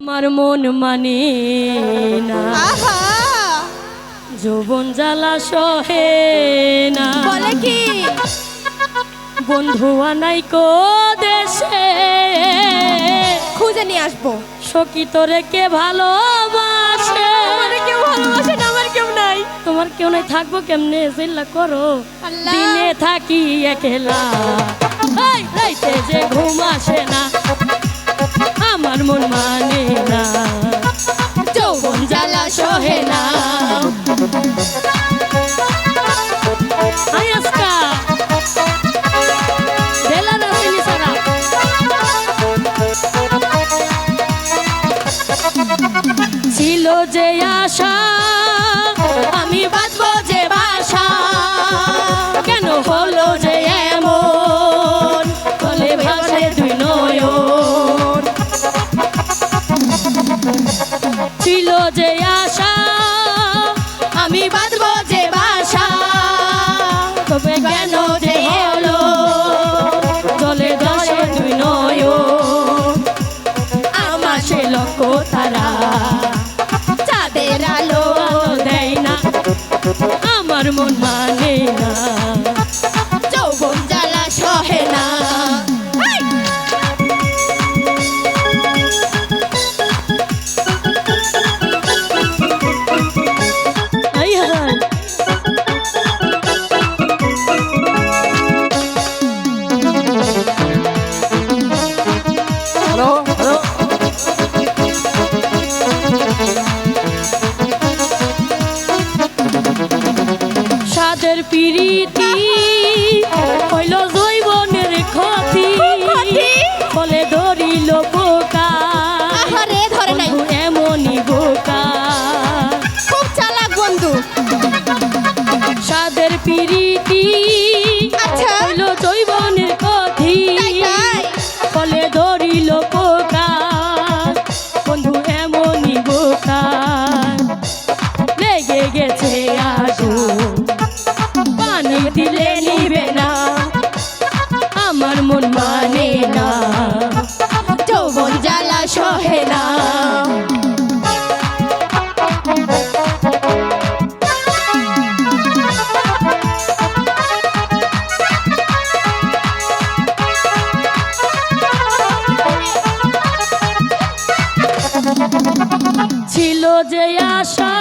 আমার মন মানে না। যৌবন জ্বালা সহে না। বলে কি? বন্ধু আনাই কো দেশে। খুঁজে নিয়ে আসব। সখী তোরে কে ভালো তোমার কেউ নাই থাকব কেমনে চিল্লা করো? দিনে থাকি একলা। রাইতে যে ঘুম আসে না আমার মন মানে না। যৌবন জ্বালা সহে না। ছিল যে আশা আমি বাঁচবো যে বাসা। কেন হলো যে এমন? বলে ভাসে দুই নয়ন। ছিল যে আশা, আমি বাঁচবো যে বাসা। তবে কেন যে হলো? জলে দশে দুই নয়ন। আমার সে লক্ষ্য তারা। মন মানে না। পিরিতি হইল জৈবনের ক্ষতি? ফলে ধরিল বোকা আহারে ধরে নাই। এমনই বোকা। খুব চালাক বন্ধু। সাদের পিরিতি আচ্ছা। হইল জৈবনের তাই তাই। ধরিল বোকা বন্ধু এমনই বোকা। লেগে গেছে আগুন। যে আশা,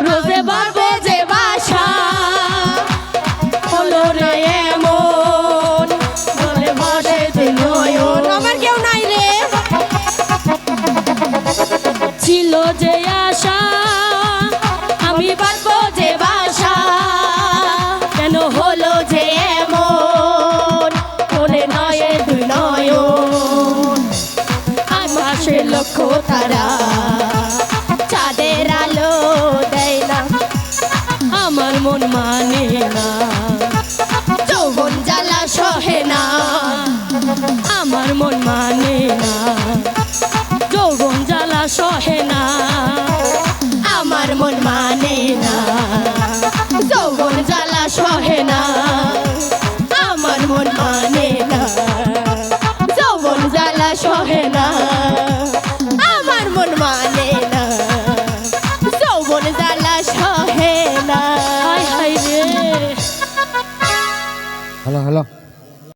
রোজে বাড়বো যে বাসা। হলো রে এমন ভাসে নয়ন। আমার কেউ নাই রে। ছিল যে আশা, আমি পারব যে বাসা। কেন হলো যে এমন বলে নয়ে দুই নয়ন। আকাশে লক্ষ্য তারা। না। আমার মন মানে না। যৌবন জ্বালা সহে না। হায় হায় রে। Hello hello.